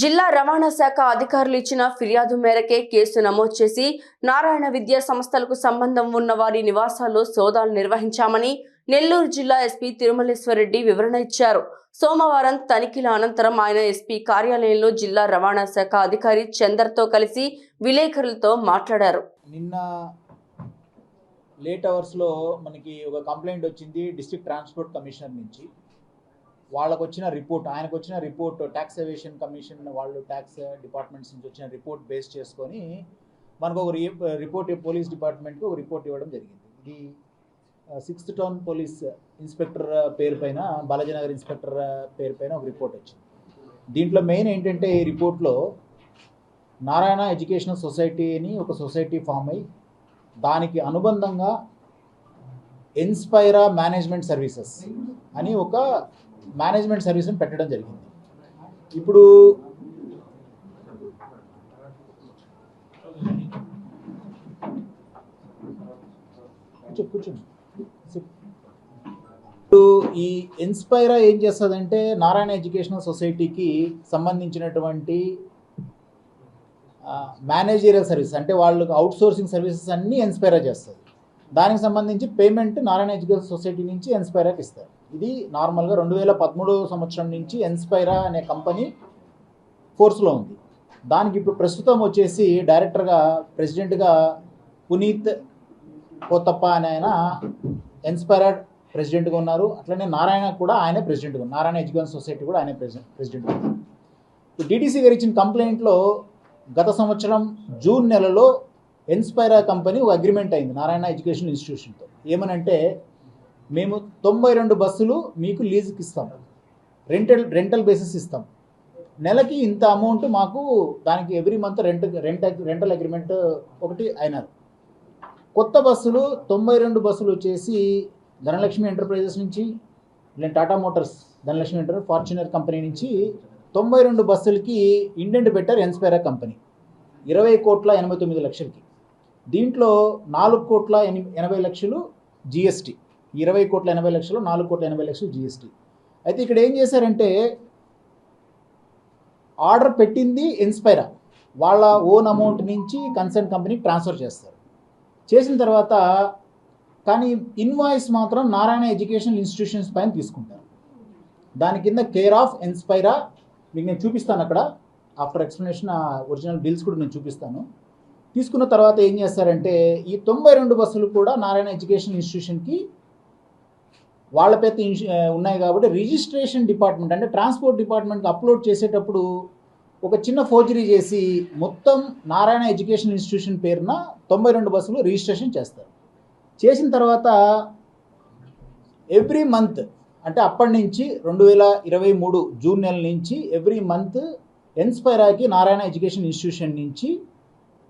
జిల్లా రవాణా శాఖ అధికారులు ఇచ్చిన ఫిర్యాదు మేరకే కేసు నమోదు చేసి నారాయణ విద్యా సంస్థలకు సంబంధం ఉన్న వారి నివాసాల్లో సోదాలు నిర్వహించామని నెల్లూరు జిల్లా ఎస్పీ తిరుమలేశ్వరరెడ్డి వివరణ ఇచ్చారు. సోమవారం తనిఖీల అనంతరం ఆయన ఎస్పీ కార్యాలయంలో జిల్లా రవాణా శాఖ అధికారి చందర్తో కలిసి విలేకరులతో మాట్లాడారు. నిన్న లేట్ అవర్స్లో మనకి ఒక కంప్లైంట్ వచ్చింది డిస్ట్రిక్ట్ ట్రాన్స్పోర్ట్ కమిషనర్ నుంచి. వాళ్ళకు వచ్చిన రిపోర్ట్ ఆయనకు వచ్చిన రిపోర్ట్ ట్యాక్స్ ఎవేషన్ కమిషన్ వాళ్ళు ట్యాక్స్ డిపార్ట్మెంట్స్ నుంచి వచ్చిన రిపోర్ట్ బేస్ చేసుకొని మనకు ఒక రిపోర్ట్ పోలీస్ డిపార్ట్మెంట్కి ఒక రిపోర్ట్ ఇవ్వడం జరిగింది. ఇది సిక్స్త్ టౌన్ పోలీస్ ఇన్స్పెక్టర్ పేరు పైన బాలాజీనగర్ ఇన్స్పెక్టర్ పేరు పైన ఒక రిపోర్ట్ వచ్చింది. దీంట్లో మెయిన్ ఏంటంటే ఈ రిపోర్ట్లో నారాయణ ఎడ్యుకేషనల్ సొసైటీ అని ఒక సొసైటీ ఫామ్ అయి దానికి అనుబంధంగా ఇన్స్పైరా మేనేజ్మెంట్ సర్వీసెస్ అని ఒక మేనేజ్మెంట్ సర్వీస్ని పెట్టడం జరిగింది. ఇప్పుడు ఇప్పుడు ఈ ఇన్స్పైరా ఏం చేస్తుందంటే నారాయణ ఎడ్యుకేషనల్ సొసైటీకి సంబంధించినటువంటి మేనేజీరియల్ సర్వీస్ అంటే వాళ్ళకి అవుట్ సోర్సింగ్ సర్వీసెస్ అన్నీ ఇన్స్పైరా చేస్తుంది. దానికి సంబంధించి పేమెంట్ నారాయణ ఎడ్యుకేషన్ సొసైటీ నుంచి ఇన్స్పైరాకి ఇస్తారు. ఇది నార్మల్గా రెండు వేల పదమూడవ సంవత్సరం నుంచి ఎన్స్పైరా అనే కంపెనీ ఫోర్స్లో ఉంది. దానికి ఇప్పుడు ప్రస్తుతం వచ్చేసి డైరెక్టర్గా ప్రెసిడెంట్గా పునీత్ కోతప్ప అనే ఆయన ఇన్స్పైరా ప్రెసిడెంట్గా ఉన్నారు. అట్లనే నారాయణ కూడా ఆయనే ప్రెసిడెంట్గా ఉన్నారు. నారాయణ ఎడ్యుకేషన్ సొసైటీ కూడా ఆయనే ప్రెసిడెంట్ ప్రెసిడెంట్గా ఉన్నారు. ఇప్పుడు గారు ఇచ్చిన కంప్లైంట్లో గత సంవత్సరం జూన్ నెలలో ఇన్స్పైరా కంపెనీ ఒక అగ్రిమెంట్ అయింది నారాయణ ఎడ్యుకేషన్ ఇన్స్టిట్యూషన్తో. ఏమనంటే మేము తొంభై రెండు బస్సులు మీకు లీజుకి ఇస్తాం. రెంటల్ రెంటల్ బేసిస్ ఇస్తాం. నెలకి ఇంత అమౌంట్ మాకు దానికి every month rent rent rental agreement ఒకటి అయినారు. కొత్త బస్సులు తొంభై రెండు బస్సులు వచ్చేసి ధనలక్ష్మి ఎంటర్ప్రైజెస్ నుంచి లేదా Tata motors Dhanalakshmi enter Fortuner company నుంచి తొంభై రెండు బస్సులకి ఇండెంట్ పెట్టారు ఎన్స్పైరా కంపెనీ. ఇరవై కోట్ల ఎనభై తొమ్మిది లక్షలకి. దీంట్లో నాలుగు కోట్ల ఎనభై లక్షలు జిఎస్టీ ఇరవై కోట్ల ఎనభై లక్షలు నాలుగు కోట్ల ఎనభై లక్షలు జిఎస్టీ అయితే ఇక్కడ ఏం చేశారంటే ఆర్డర్ పెట్టింది ఇన్స్పైరా వాళ్ళ ఓన్ అమౌంట్ నుంచి కన్సర్న్ కంపెనీకి ట్రాన్స్ఫర్ చేస్తారు. చేసిన తర్వాత కానీ ఇన్వాయిస్ మాత్రం నారాయణ ఎడ్యుకేషనల్ ఇన్స్టిట్యూషన్స్ పైన తీసుకుంటారు. దాని కింద కేర్ ఆఫ్ ఇన్స్పైరా మీకు నేను చూపిస్తాను అక్కడ. ఆఫ్టర్ ఎక్స్ప్లెనేషన్ ఆ ఒరిజినల్ బిల్స్ కూడా నేను చూపిస్తాను. తీసుకున్న తర్వాత ఏం చేస్తారంటే ఈ తొంభై రెండు బస్సులు కూడా నారాయణ ఎడ్యుకేషన్ ఇన్స్టిట్యూషన్కి వాళ్ళ పెద్ద ఉన్నాయి కాబట్టి రిజిస్ట్రేషన్ డిపార్ట్మెంట్ అంటే ట్రాన్స్పోర్ట్ డిపార్ట్మెంట్కి అప్లోడ్ చేసేటప్పుడు ఒక చిన్న ఫోర్జరీ చేసి మొత్తం నారాయణ ఎడ్యుకేషన్ ఇన్స్టిట్యూషన్ పేరున తొంభై రెండు బస్సులు రిజిస్ట్రేషన్ చేస్తారు. చేసిన తర్వాత ఎవ్రీ మంత్ అంటే అప్పటి నుంచి రెండు వేల ఇరవై మూడు జూన్ నెల నుంచి ఎవ్రీ మంత్ ఎన్స్పైరాకి నారాయణ ఎడ్యుకేషన్ ఇన్స్టిట్యూషన్ నుంచి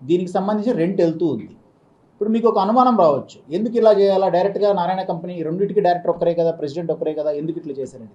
దీనికి సంబంధించి రెంట్ వెళ్తూ ఉంది. ఇప్పుడు మీకు ఒక అనుమానం రావచ్చు. ఎందుకు ఇలా చేయాలా? డైరెక్ట్గా నారాయణ కంపెనీ రెండింటికి డైరెక్టర్ ఒక్కరే కదా ప్రెసిడెంట్ ఒక్కరే కదా ఎందుకు ఇట్లా చేశారండి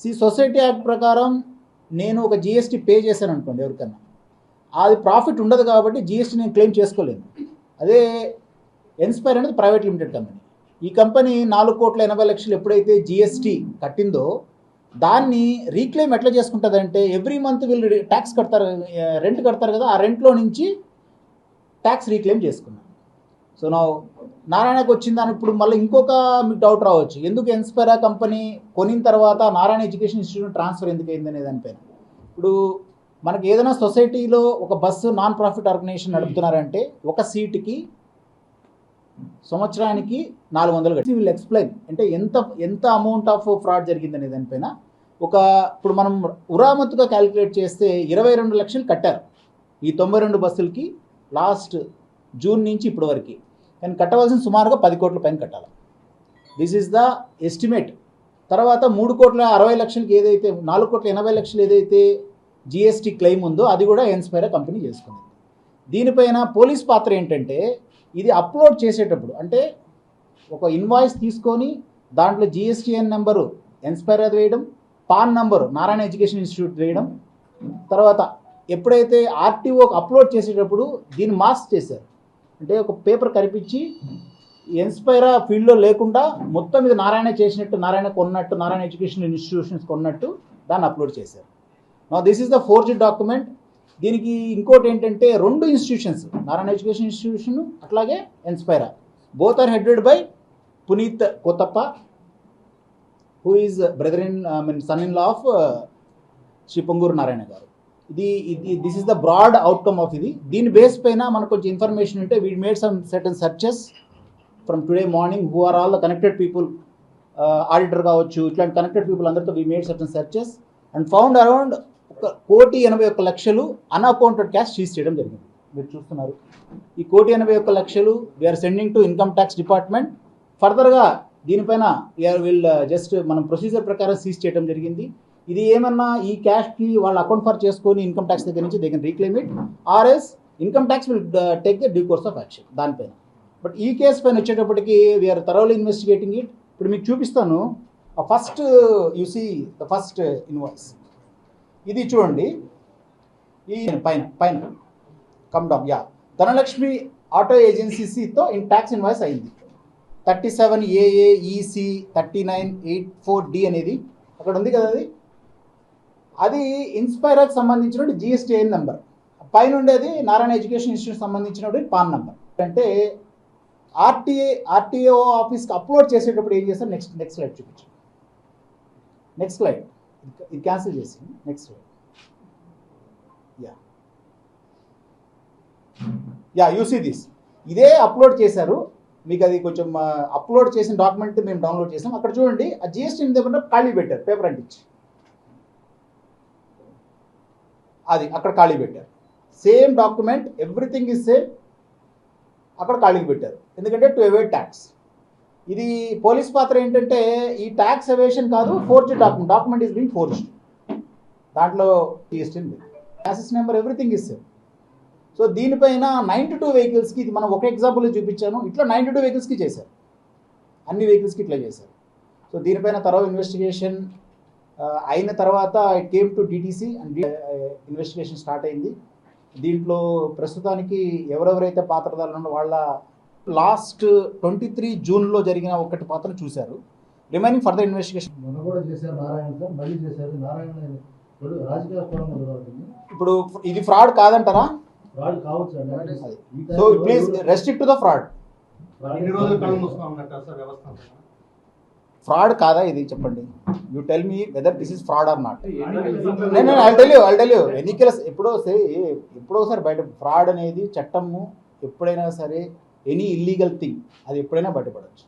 సి సొసైటీ యాక్ట్ ప్రకారం నేను ఒక జిఎస్టీ పే చేశాను అనుకోండి ఎవరికన్నా. అది ప్రాఫిట్ ఉండదు కాబట్టి జిఎస్టీ నేను క్లెయిమ్ చేసుకోలేను. అదే ఎన్స్పైర్ అనేది ప్రైవేట్ లిమిటెడ్ కంపెనీ ఈ కంపెనీ నాలుగు కోట్ల ఎనభై లక్షలు ఎప్పుడైతే జిఎస్టీ కట్టిందో దాన్ని రీక్లెయిమ్ ఎట్లా చేసుకుంటుందంటే ఎవ్రీ మంత్ వీళ్ళు ట్యాక్స్ కడతారు రెంట్ కడతారు కదా ఆ రెంట్లో నుంచి ట్యాక్స్ రీక్లెయిమ్ చేసుకున్నాను సో నా నారాయణకు వచ్చిందని ఇప్పుడు మళ్ళీ ఇంకొక మీకు డౌట్ రావచ్చు. ఎందుకు ఎన్స్పైరా కంపెనీ కొనిన తర్వాత నారాయణ ఎడ్యుకేషన్ ఇన్స్టిట్యూట్ ట్రాన్స్ఫర్ ఎందుకు అయింది అనే దానిపైన ఇప్పుడు మనకి ఏదైనా సొసైటీలో ఒక బస్సు నాన్ ప్రాఫిట్ ఆర్గనైజేషన్ నడుపుతున్నారంటే ఒక సీటుకి సంవత్సరానికి నాలుగు వందలు కట్టి విల్ ఎక్స్ప్లెయిన్ అంటే ఎంత ఎంత అమౌంట్ ఆఫ్ ఫ్రాడ్ జరిగిందనే దానిపైన ఒక ఇప్పుడు మనం ఉరామత్తుగా క్యాలిక్యులేట్ చేస్తే ఇరవై రెండు లక్షలు కట్టారు. ఈ తొంభై రెండు బస్సులకి లాస్ట్ జూన్ నుంచి ఇప్పటి వరకు. కానీ కట్టవలసిన సుమారుగా పది కోట్ల పైన కట్టాలి. దిస్ ఈజ్ ద ఎస్టిమేట్ తర్వాత మూడు కోట్ల అరవై లక్షలకి ఏదైతే నాలుగు కోట్ల ఎనభై లక్షలు ఏదైతే జిఎస్టీ క్లెయిమ్ ఉందో అది కూడా ఎన్స్పైరా కంపెనీ చేసుకుంది. దీనిపైన పోలీస్ పాత్ర ఏంటంటే ఇది అప్లోడ్ చేసేటప్పుడు అంటే ఒక ఇన్వాయిస్ తీసుకొని దాంట్లో జిఎస్టీఎన్ నెంబరు ఎన్స్పైర్ అది వేయడం PAN number Narayana education institute వేయడం తర్వాత ఎప్పుడైతే ఆర్టీఓకి అప్లోడ్ చేసేటప్పుడు దీన్ని మాస్క్ చేశారు. అంటే ఒక పేపర్ కనిపించి ఇన్స్పైరా ఫీల్డ్లో లేకుండా మొత్తం ఇది నారాయణ చేసినట్టు నారాయణ కొన్నట్టు నారాయణ ఎడ్యుకేషన్ ఇన్స్టిట్యూషన్స్ కొన్నట్టు దాన్ని అప్లోడ్ చేశారు. నా this is the forge document దీనికి ఇంకోటి ఏంటంటే రెండు ఇన్స్టిట్యూషన్స్ నారాయణ ఎడ్యుకేషన్ ఇన్స్టిట్యూషన్ అట్లాగే Inspira. Both are headed by Puneeth Kothappa who is brother in I mean son in law of Shri Ponguru Narayana garu. ఇది ఇది this is the broad outcome of ఇది. దీని base పైన మనకు కొంచెం information ఉంటే we made some certain searches from today morning who are all the connected people auditor కావచ్చు ఇట్లాంటి కనెక్టెడ్ పీపుల్ అందరితో we made certain searches and found around ఒక కోటి ఎనభై ఒక్క లక్షలు అన్అకౌంటెడ్ క్యాష్ సీజ్ చేయడం జరిగింది. మీరు చూస్తున్నారు. ఈ కోటి ఎనభై ఒక్క లక్షలు we are sending to income tax department ఫర్దర్గా దీనిపైన వీఆర్ విల్ జస్ట్ మనం ప్రొసీజర్ ప్రకారం సీజ్ చేయడం జరిగింది. ఇది ఏమన్నా ఈ క్యాష్కి వాళ్ళ అకౌంట్ ఫర్ చేసుకొని ఇన్కమ్ ట్యాక్స్ దగ్గర నుంచి they can reclaim it or income tax will take the due course of action దానిపైన బట్ ఈ కేసు పైన వచ్చేటప్పటికి we are thoroughly investigating it ఇప్పుడు మీకు చూపిస్తాను. First you see the first invoice ఇది చూడండి. ఈ పైన పైన. Come down yeah Dhanalakshmi auto ఏజెన్సీతో in tax invoice అయింది. Thirty seven AAEC thirty nine eight four D అనేది అక్కడ ఉంది కదా అది? అది ఇన్స్పైర్కి సంబంధించిన జిఎస్టిఐన్ నెంబర్ పైన ఉండేది నారాయణ ఎడ్యుకేషన్ ఇన్స్టిట్యూట్ సంబంధించిన పాన్ నెంబర్ అంటే ఆర్టీఏ ఆర్టీఓ ఆఫీస్కి అప్లోడ్ చేసేటప్పుడు ఏం చేస్తారు నెక్స్ట్ నెక్స్ట్ స్లైడ్ చూపించండి. నెక్స్ట్ స్లైడ్ ఇది క్యాన్సిల్ చేసి next slide yeah yeah you see this ఇదే అప్లోడ్ చేశారు. మీకు అది కొంచెం uh, అప్లోడ్ చేసిన డాక్యుమెంట్ మేము డౌన్లోడ్ చేసాం. అక్కడ చూడండి ఆ జిఎస్టీ దగ్గర ఖాళీ పెట్టారు. పేపర్ అంటించి. అది అక్కడ ఖాళీ పెట్టారు. Same document everything is same అక్కడ ఖాళీకి పెట్టారు. ఎందుకంటే టు అవాయిడ్ ట్యాక్స్ ఇది పోలీస్ పాత్ర ఏంటంటే ఈ ట్యాక్స్ అవేషన్ కాదు forge document document is been forge దాంట్లో GST assess number everything is same so దీనిపైన నైంటీ టూ వెహికల్స్కి ఇది మనం ఒక ఎగ్జాంపుల్ చూపించాను. ఇట్లా నైంటీ టూ వెహికల్స్కి చేశారు. అన్ని వెహికల్స్కి ఇట్లా చేశారు. సో దీనిపైన తర్వాత ఇన్వెస్టిగేషన్ అయిన తర్వాత it came to DTC and investigation start అయింది. దీంట్లో ప్రస్తుతానికి ఎవరెవరైతే పాత్రదారులు ఉన్నారో వాళ్ళ లాస్ట్ ట్వంటీ త్రీ జూన్లో జరిగిన ఒకటి పాత్ర చూశారు. రిమైనింగ్ ఫర్దర్ ఇన్వెస్టిగేషన్ మొన్న కూడా చేశారు నారాయణ సార్ మళ్ళీ చేశారు. నారాయణ ఇప్పుడు రాజకీయ ఇది ఫ్రాడ్ కాదంటారా? వాళ్ళు కావచ్చు so please restrict to the fraud ఎన్ని రోజులు కళ్ళు సార్ వ్యవస్థ? ఫ్రాడ్ కాదా ఇది చెప్పండి. You tell me whether this is fraud or not నేను I tell you I tell you ఎన్నికల ఎప్పుడో సే ఎప్పుడో సారి బయట ఫ్రాడ్ అనేది చట్టము ఎప్పుడైనా సరే ఎనీ ఇల్లీగల్ థింగ్ అది ఎప్పుడైనా బయటపడవచ్చు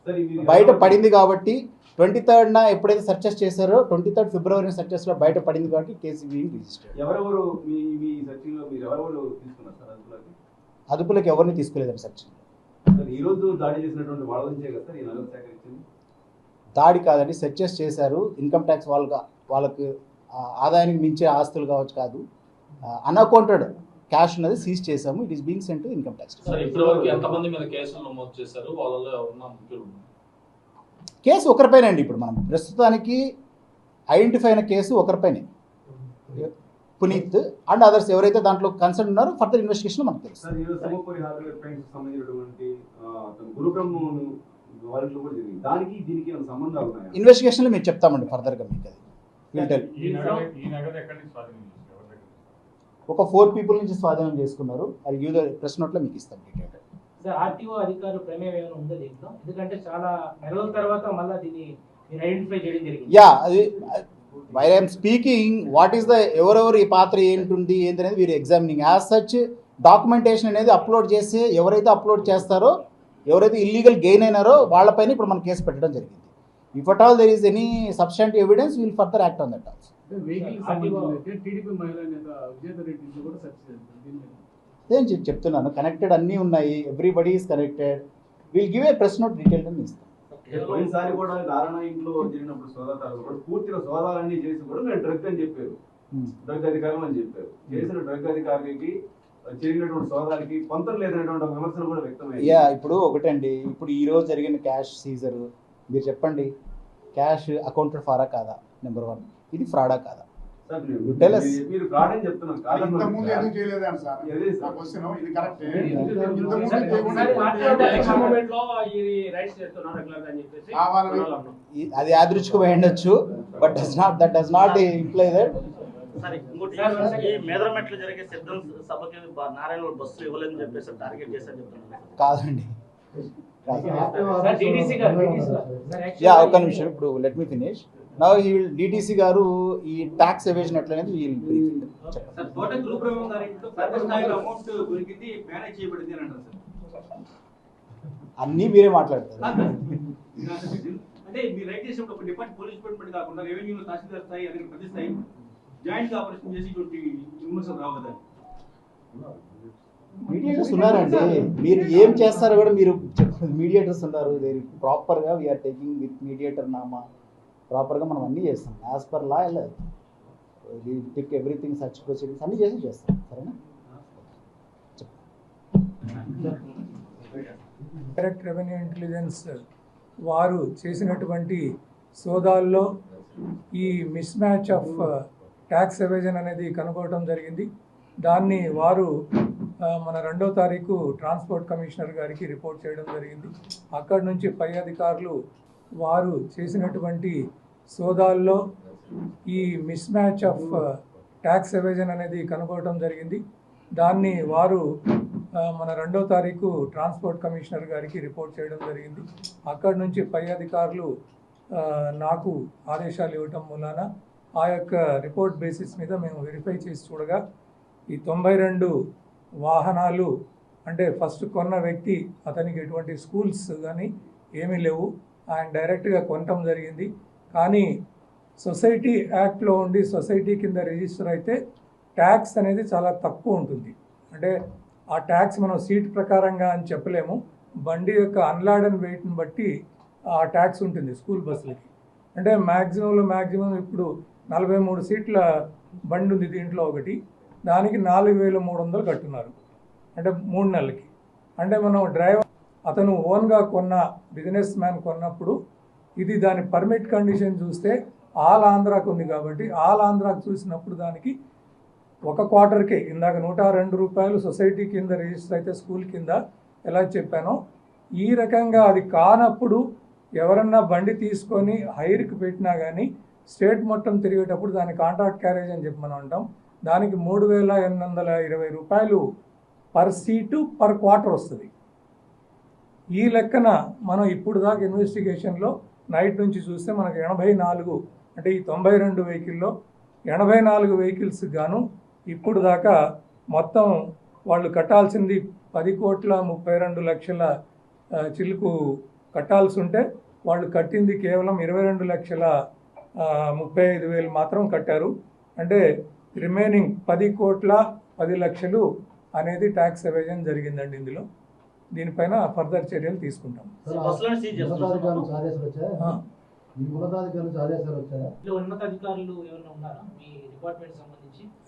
బయట పడింది కాబట్టి ట్వంటీ థర్డ్న ఎప్పుడైతే సర్చెస్ చేశారో ట్వంటీ థర్డ్ ఫిబ్రవరి సర్చెస్లో బయట పడింది కాబట్టి కేసు అందులోకి అదుపులోకి? ఎవరిని తీసుకోలేదండి సర్చ్ సార్ ఈ రోజు దాడి చేసినటువంటి వాళ్ళ నుంచే కదా సార్ ఈ నగదు సేకరించింది? దాడి కాదండి సెర్చెస్ చేశారు. ఇన్కమ్ ట్యాక్స్ వాళ్ళకి వాళ్ళకి ఆ, ఆదాయానికి మించే ఆస్తులు కావచ్చు కాదు. అన్అకౌంటెడ్ క్యాష్ ఉన్నది సీజ్ చేశాము. It is being sent to income tax case ఒకరిపైన అండి ఇప్పుడు మనం. ప్రస్తుతానికి ఐడెంటిఫై అయిన కేసు ఒకరిపైనే. పునీత్ అండ్ అదర్స్ ఎవరైతే దాంట్లో కన్సర్న్ ఉన్నారో ఫర్దర్ ఇన్వెస్టిగేషన్ మనకు తెలుసు కూడా జరిగింది దానికి దీనికి ఏమైనా సంబంధాలు ఉన్నాయా? ఇన్వెస్టిగేషన్లో మేము చెప్తామండి ఫర్దర్గా మీకు? ఒక ఫోర్ పీపుల్ నుంచి స్వాధీనం చేసుకున్నారు. అది గివ్ ద ప్రెస్ నోట్లో మీకు ఇస్తాం డీటెయిల్ సార్ ఆర్టీఓ అధికారులు ప్రమేయం ఏమైనా ఉందా దీంట్లో? ఎందుకంటే చాలా నెలల తర్వాత మళ్ళీ దీన్ని మీరు ఐడెంటిఫై చేయడం జరిగింది. యా అది why I'm speaking what is the ఎవరెవరు ఈ పాత్ర ఏంటుంది ఏంటి అనేది వీరు ఎగ్జామినింగ్ యాజ్ సచ్ డాక్యుమెంటేషన్ అనేది అప్లోడ్ చేసి ఎవరైతే అప్లోడ్ చేస్తారో ఎవరైతే ఇల్లీగల్ గెయిన్ అయినారో వాళ్ళపైన ఇప్పుడు మనం కేసు పెట్టడం జరిగింది. If at all there is any substantial evidence will further act on that also నేను చెప్- చెప్తున్నాను. కనెక్టెడ్ అన్నీ ఉన్నాయి. Everybody is connected will give a press note detail అని ఇస్తాం. పోయినసారి కూడా నారాయణ ఇంట్లో జరిగినప్పుడు సోదాలు కూడా పూర్తిగా సోదాలన్నీ చేసి కూడా మేము డ్రగ్ అని చెప్పారు. డ్రగ్ అధికారులు అని చెప్పారు. చేసిన డ్రగ్ అధికారికి జరిగినటువంటి సోదాలకి పొంతం లేదనేటువంటి ఒక విమర్శలు కూడా వ్యక్తమయ్యాయి యా ఇప్పుడు ఒకటండి. ఇప్పుడు ఈ రోజు జరిగిన క్యాష్ సీజర్ మీరు చెప్పండి క్యాష్ అకౌంటెడ్ ఫారా కాదా? నెంబర్ వన్ ఇది ఫ్రాడా కాదా? మీరు- ఫ్రాడ్ అని చెప్తున్నాను. అది యాదృచ్ఛికమై ఉండొచ్చు but does not that does not imply that సరే ఇంకోటి సార్, సార్. ఈ మేదరమెట్లు జరిగే సిద్ధం సభకి బ- నారాయణ బస్సులు ఇవ్వలేదని చెప్పేసి టార్గెట్ చేశారు చెప్తున్నారు. కాదండి. యా ఒక్క నిమిషం ఇప్పుడు లెట్ మీ ఫినిష్ నా ఈ డిటిసి గారు ఈ ట్యాక్స్ ఎవేషన్ ఎట్లనేది వీల్ అన్నీ మీరే మాట్లాడతారు. అంటే మీరు రైట్ చేసినప్పుడు ఒక డిపార్ట్మెంట్ పోలీస్ డిపార్ట్మెంట్ కాకుండా రెవెన్యూ తహసీల్దార్ స్థాయి అదే ప్రతి స్థాయి జాయింట్ ఆపరేషన్ చేసి ఇటువంటి విమర్శలు రావు కదా. మీడియేటర్స్ ఉన్నారండి. మీరు ఏం చేస్తారో కూడా మీరు మీడియేటర్స్ ఉన్నారు. ప్రాపర్గా we are taking with mediator Nama. ప్రాపర్గా మనం అన్నీ చేస్తాం. యాజ్ పర్ లా వెళ్ళదు టిక్ ఎవ్రీథింగ్ సచ్ ప్రొసీడింగ్స్ అన్నీ చేసి చేస్తాం. సరేనా? డైరెక్ట్ రెవెన్యూ ఇంటెలిజెన్స్ వారు చేసినటువంటి సోదాల్లో ఈ mismatch of tax evasion అనేది కనుక్కోవడం జరిగింది. దాన్ని వారు మన రెండో తారీఖు ట్రాన్స్పోర్ట్ కమిషనర్ గారికి రిపోర్ట్ చేయడం జరిగింది. అక్కడి నుంచి పై అధికారులు వారు చేసినటువంటి సోదాల్లో ఈ mismatch of tax evasion అనేది కనుక్కోవడం జరిగింది. దాన్ని వారు మన రెండో తారీఖు ట్రాన్స్పోర్ట్ కమిషనర్ గారికి రిపోర్ట్ చేయడం జరిగింది. అక్కడి నుంచి పై అధికారులు నాకు ఆదేశాలు ఇవ్వటం మూలాన ఆ యొక్క రిపోర్ట్ బేసిస్ మీద మేము వెరిఫై చేసి చూడగా ఈ తొంభై రెండు వాహనాలు అంటే ఫస్ట్ కొన్న వ్యక్తి అతనికి ఎటువంటి స్కూల్స్ కానీ ఏమీ లేవు. ఆయన డైరెక్ట్గా కొనటం జరిగింది. కానీ సొసైటీ యాక్ట్లో ఉండి సొసైటీ కింద రిజిస్టర్ అయితే ట్యాక్స్ అనేది చాలా తక్కువ ఉంటుంది. అంటే ఆ ట్యాక్స్ మనం సీట్ ప్రకారంగా అని చెప్పలేము. బండి యొక్క అన్లాడన్ వెయిట్ని బట్టి ఆ ట్యాక్స్ ఉంటుంది స్కూల్ బస్సులకి. అంటే మ్యాక్సిమంలో మ్యాక్సిమం ఇప్పుడు నలభై మూడు సీట్ల బండి ఉంది దీంట్లో ఒకటి. దానికి నాలుగు వేల మూడు వందలు కట్టున్నారు. అంటే మూడు నెలలకి. అంటే మనం డ్రైవర్ అతను ఓన్గా కొన్న బిజినెస్ మ్యాన్ కొన్నప్పుడు ఇది దాని పర్మిట్ కండిషన్ చూస్తే ఆల్ ఆంధ్రాకు ఉంది కాబట్టి ఆల్ ఆంధ్రాకు చూసినప్పుడు దానికి ఒక క్వార్టర్కే ఇందాక నూట రెండు రూపాయలు సొసైటీ కింద రిజిస్టర్ అయితే స్కూల్ కింద ఎలా చెప్పానో ఈ రకంగా అది కానప్పుడు ఎవరన్నా బండి తీసుకొని హైర్కి పెట్టినా కానీ స్టేట్ మొత్తం తిరిగేటప్పుడు దాని కాంట్రాక్ట్ క్యారేజ్ అని చెప్పి మనం అంటాం. దానికి మూడు వేల ఎనిమిది వందల ఇరవై రూపాయలు పర్ సీటు పర్ క్వార్టర్ వస్తుంది. ఈ లెక్కన మనం ఇప్పుడు దాకా ఇన్వెస్టిగేషన్లో నైట్ నుంచి చూస్తే మనకు ఎనభై నాలుగు అంటే ఈ తొంభై రెండు వెహికల్లో ఎనభై నాలుగు వెహికల్స్ గాను ఇప్పుడు దాకా మొత్తం వాళ్ళు కట్టాల్సింది పది కోట్ల ముప్పై రెండు లక్షల చిలుకు కట్టాల్సి ఉంటే వాళ్ళు కట్టింది కేవలం ఇరవై రెండు లక్షల ముప్పై ఐదు వేలు మాత్రం కట్టారు. అంటే రిమైనింగ్ పది కోట్ల పది లక్షలు అనేది ట్యాక్స్ ఎవేజన్ జరిగిందండి ఇందులో. దీనిపైన ఫర్దర్ చర్యలు తీసుకుంటాం.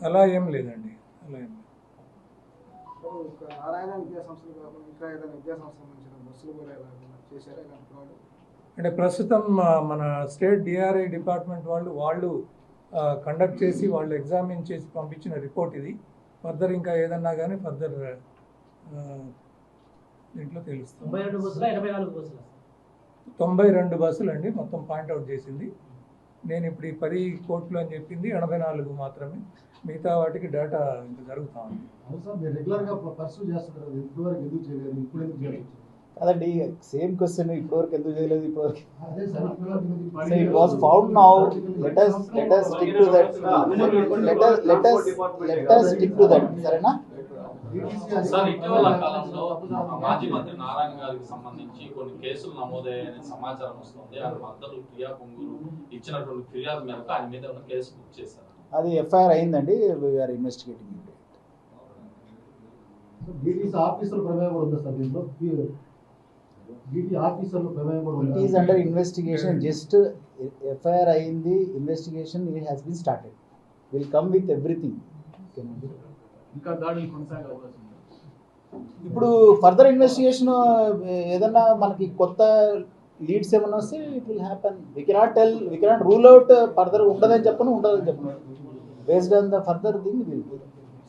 అలా ఏం లేదండి. అలా ఏం లేదు. అంటే ప్రస్తుతం మన స్టేట్ డిఆర్ఐ డిపార్ట్మెంట్ వాళ్ళు వాళ్ళు కండక్ట్ చేసి వాళ్ళు ఎగ్జామిన్ చేసి పంపించిన రిపోర్ట్ ఇది. ఫర్దర్ ఇంకా ఏదన్నా కానీ ఫర్దర్ దీంట్లో తెలుస్తుంది. తొంభై రెండు బస్సులా అండి మొత్తం పాయింట్అవుట్ చేసింది. నేను ఇప్పుడు ఈ పది కోట్లు అని చెప్పింది ఎనభై నాలుగు మాత్రమే. మిగతా వాటికి డేటా ఇంకా జరుగుతా ఉంది. అవును సార్ మీరు రెగ్యులర్గా పర్సూ చేస్తుంటారు కదా, ఇప్పటివరకు ఎందుకు చేయలేదు ఇప్పుడు ఎందుకు చేయలేదు? కాదండి సేమ్ క్వశ్చన్ ఇప్పటివరకు ఎందుకు చేయలేదు ఇప్పటివరకు? it was found now. Let us us let us stick to that. సరేనా సార్ ఇటీవల కాలంలో ఆ మాజీ మంత్రి నారాయణ గారికి సంబంధించి కొన్ని కేసులు నమోదయ్యాయనే సమాచారం వస్తుంది. ఆయన మద్దతు ప్రియా పొంగూరు ఇచ్చినటువంటి ఫిర్యాదు మేరకు ఆయన మీద ఉన్న కేసు బుక్ చేశారు. అది ఎఫ్ఐఆర్ అయిందండి వీఆర్ ఇన్వెస్టిగేటింగ్ ప్రమేయం కూడా ఉందా సార్ దీంట్లో డీటీ ఆఫీసర్ల ప్రమేయం కూడా ఇట్ ఉందా is under investigation just FIR అయింది investigation it has been started will come with everything ఇంకా దాడులు కొనసాగే అవకాశం ఉంది? ఇప్పుడు ఫర్దర్ ఇన్వెస్టిగేషన్ ఏదన్నా మనకి కొత్త లీడ్స్ ఏమన్నా వస్తే it will happen we cannot tell we cannot rule out further ఉండదని చెప్పను ఉండదని చెప్పను. Based on the further thing will